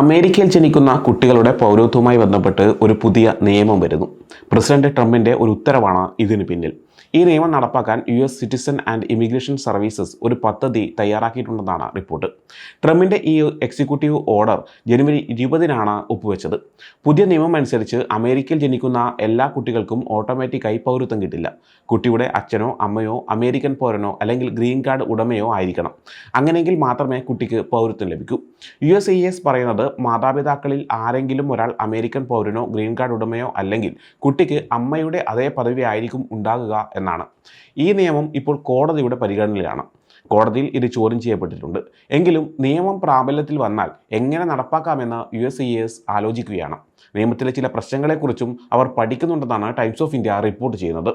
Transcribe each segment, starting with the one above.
അമേരിക്കയിൽ ജനിക്കുന്ന കുട്ടികളുടെ പൗരത്വവുമായി ബന്ധപ്പെട്ട് ഒരു പുതിയ നിയമം വരുന്നു. പ്രസിഡന്റ് ട്രംപിന്റെ ഒരു ഉത്തരവാണ് ഇതിന് പിന്നിൽ. ഈ നിയമം നടപ്പാക്കാൻ U S citizen and immigration services ഒരു പദ്ധതി തയ്യാറാക്കിയിട്ടുണ്ടെന്നാണ് റിപ്പോർട്ട്. ട്രംപിന്റെ ഈ എക്സിക്യൂട്ടീവ് ഓർഡർ ജനുവരി ഇരുപതിനാണ് ഒപ്പുവെച്ചത്. പുതിയ നിയമം അനുസരിച്ച് അമേരിക്കയിൽ ജനിക്കുന്ന എല്ലാ കുട്ടികൾക്കും ഓട്ടോമാറ്റിക്കായി പൗരത്വം കിട്ടില്ല. കുട്ടിയുടെ അച്ഛനോ അമ്മയോ അമേരിക്കൻ പൗരനോ അല്ലെങ്കിൽ ഗ്രീൻ കാർഡ് ഉടമയോ ആയിരിക്കണം. അങ്ങനെയെങ്കിൽ മാത്രമേ കുട്ടിക്ക് പൗരത്വം ലഭിക്കൂ. യു എസ് ഐ എസ് പറയുന്നത് മാതാപിതാക്കളിൽ ആരെങ്കിലും ഒരാൾ അമേരിക്കൻ പൗരനോ ഗ്രീൻ കാർഡ് ഉടമയോ അല്ലെങ്കിൽ കുട്ടിക്ക് അമ്മയുടെ അതേ പദവി ആയിരിക്കും ഉണ്ടാകുക എന്നാണ്. ഈ നിയമം ഇപ്പോൾ കോടതിയുടെ പരിഗണനയിലാണ്. കോടതിയിൽ ഇത് ചോദ്യം ചെയ്യപ്പെട്ടിട്ടുണ്ട്. എങ്കിലും നിയമം പ്രാബല്യത്തിൽ വന്നാൽ എങ്ങനെ നടപ്പാക്കാമെന്ന് യു എസ് ഐ എസ് ആലോചിക്കുകയാണ്. നിയമത്തിലെ ചില പ്രശ്നങ്ങളെക്കുറിച്ചും അവർ പഠിക്കുന്നുണ്ടെന്നാണ് ടൈംസ് ഓഫ് ഇന്ത്യ റിപ്പോർട്ട് ചെയ്യുന്നത്.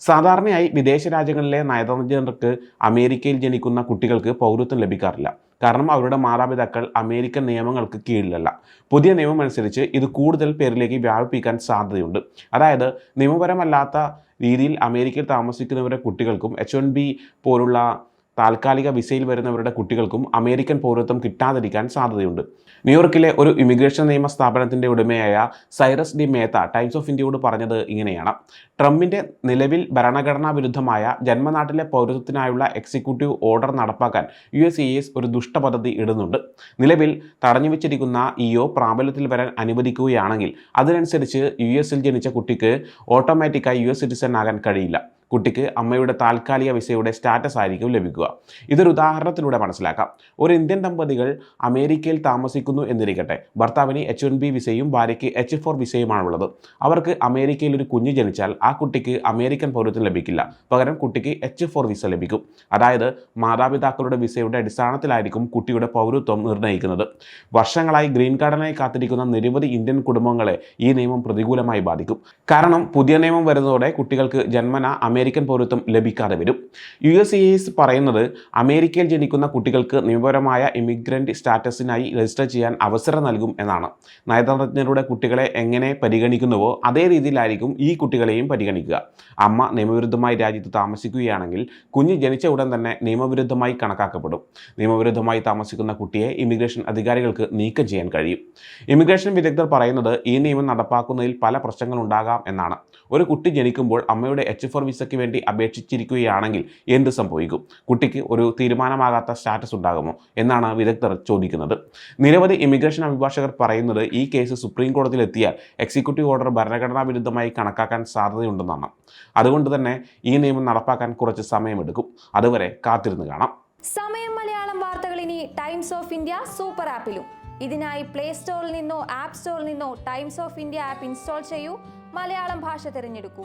സാധാരണയായി വിദേശ രാജ്യങ്ങളിലെ നയതന്ത്രജ്ഞർക്ക് അമേരിക്കയിൽ ജനിക്കുന്ന കുട്ടികൾക്ക് പൗരത്വം ലഭിക്കാറില്ല. കാരണം അവരുടെ മാതാപിതാക്കൾ അമേരിക്കൻ നിയമങ്ങൾക്ക് കീഴിലല്ല. പുതിയ നിയമം അനുസരിച്ച് ഇത് കൂടുതൽ പേരിലേക്ക് വ്യാപിപ്പിക്കാൻ സാധ്യതയുണ്ട്. അതായത് നിയമപരമല്ലാത്ത രീതിയിൽ അമേരിക്കയിൽ താമസിക്കുന്നവരുടെ കുട്ടികൾക്കും എച്ച് വൺ ബി പോലുള്ള താൽക്കാലിക വിസയിൽ വരുന്നവരുടെ കുട്ടികൾക്കും അമേരിക്കൻ പൗരത്വം കിട്ടാതിരിക്കാൻ സാധ്യതയുണ്ട്. ന്യൂയോർക്കിലെ ഒരു ഇമിഗ്രേഷൻ നിയമ സ്ഥാപനത്തിന്റെ ഉടമയായ Cyrus D Mehta Times of ഇന്ത്യയോട് പറഞ്ഞത് ഇങ്ങനെയാണ്. ട്രംപിന്റെ നിലവിൽ ഭരണഘടനാ വിരുദ്ധമായ ജന്മനാട്ടിലെ പൗരത്വത്തിനായുള്ള എക്സിക്യൂട്ടീവ് ഓർഡർ നടപ്പാക്കാൻ യു എസ് ഇ എസ് ഒരു ദുഷ്ടപദ്ധതി ഇടുന്നുണ്ട്. നിലവിൽ തടഞ്ഞുവെച്ചിരിക്കുന്ന ഇഒ പ്രാബല്യത്തിൽ വരാൻ അനുവദിക്കുകയാണെങ്കിൽ അതിനനുസരിച്ച് യു എസിൽ ജനിച്ച കുട്ടിക്ക് ഓട്ടോമാറ്റിക്കായി യു എസ് സിറ്റിസൺ ആകാൻ കഴിയില്ല. കുട്ടിക്ക് അമ്മയുടെ താൽക്കാലിക വിസയുടെ സ്റ്റാറ്റസ് ആയിരിക്കും ലഭിക്കുക. ഇതൊരു ഉദാഹരണത്തിലൂടെ മനസ്സിലാക്കാം. ഒരു ഇന്ത്യൻ ദമ്പതികൾ അമേരിക്കയിൽ താമസിക്കുന്നു എന്നിരിക്കട്ടെ. ഭർത്താവിന് എച്ച് വൺ ബി വിസയും ഭാര്യയ്ക്ക് എച്ച് ഫോർ വിസയുമാണുള്ളത്. അവർക്ക് അമേരിക്കയിൽ ഒരു കുഞ്ഞ് ജനിച്ചാൽ ആ കുട്ടിക്ക് അമേരിക്കൻ പൗരത്വം ലഭിക്കില്ല. പകരം കുട്ടിക്ക് എച്ച് ഫോർ വിസ ലഭിക്കും. അതായത് മാതാപിതാക്കളുടെ വിസയുടെ അടിസ്ഥാനത്തിലായിരിക്കും കുട്ടിയുടെ പൗരത്വം നിർണയിക്കുന്നത് വർഷങ്ങളായി ഗ്രീൻ കാർഡിനായി കാത്തിരിക്കുന്ന നിരവധി ഇന്ത്യൻ കുടുംബങ്ങളെ ഈ നിയമം പ്രതികൂലമായി ബാധിക്കും. കാരണം പുതിയ നിയമം വരുന്നതോടെ കുട്ടികൾക്ക് ജന്മന അമേരിക്കൻ പൗരത്വം ലഭിക്കാതെ വരും. യു എസ് എസ് പറയുന്നത് അമേരിക്കയിൽ ജനിക്കുന്ന കുട്ടികൾക്ക് നിയമപരമായ ഇമിഗ്രന്റ് സ്റ്റാറ്റസിനായി രജിസ്റ്റർ ചെയ്യാൻ അവസരം നൽകും എന്നാണ്. നയതന്ത്രജ്ഞരുടെ കുട്ടികളെ എങ്ങനെ പരിഗണിക്കുന്നുവോ അതേ രീതിയിലായിരിക്കും ഈ കുട്ടികളെയും പരിഗണിക്കുക. അമ്മ നിയമവിരുദ്ധമായി രാജ്യത്ത് താമസിക്കുകയാണെങ്കിൽ കുഞ്ഞ് ജനിച്ച ഉടൻ തന്നെ നിയമവിരുദ്ധമായി കണക്കാക്കപ്പെടും. നിയമവിരുദ്ധമായി താമസിക്കുന്ന കുട്ടിയെ ഇമിഗ്രേഷൻ അധികാരികൾക്ക് നീക്കം ചെയ്യാൻ കഴിയും. ഇമിഗ്രേഷൻ വിദഗ്ധർ പറയുന്നത് ഈ നിയമം നടപ്പാക്കുന്നതിൽ പല പ്രശ്നങ്ങളുണ്ടാകാം എന്നാണ്. ഒരു കുട്ടി ജനിക്കുമ്പോൾ അമ്മയുടെ എച്ച് ഫോർ വിസയ്ക്ക് വേണ്ടി അപേക്ഷിച്ചിരിക്കുകയാണെങ്കിൽ എന്ത് സംഭവിക്കും? കുട്ടിക്ക് ഒരു തീരുമാനമാകാത്ത സ്റ്റാറ്റസ് ഉണ്ടാകുമോ? എന്നാണ് വിദഗ്ധർ ചോദിക്കുന്നത്. നിരവധി ഇമിഗ്രേഷൻ അഭിഭാഷകർ പറയുന്നത് ഈ കേസ് സുപ്രീം കോടതിയിൽ എത്തിയാൽ എക്സിക്യൂട്ടീവ് ഓർഡർ ഭരണഘടനാ വിരുദ്ധമായി കണക്കാക്കാൻ സാധ്യതയുണ്ടെന്നാണ്. അതുകൊണ്ട് തന്നെ ഈ നിയമം നടപ്പാക്കാൻ കുറച്ച് സമയമെടുക്കും. അതുവരെ കാത്തിരുന്ന് കാണാം. സമയം മലയാളം വാർത്തകൾ ഇനി ടൈംസ് ഓഫ് ഇന്ത്യ സൂപ്പർ ആപ്പിലും. ഇതിനായി പ്ലേ സ്റ്റോറിൽ നിന്നോ ആപ്പ് സ്റ്റോറിൽ നിന്നോ Times of India app install ചെയ്യൂ. മലയാളം ഭാഷ തിരഞ്ഞെടുക്കൂ.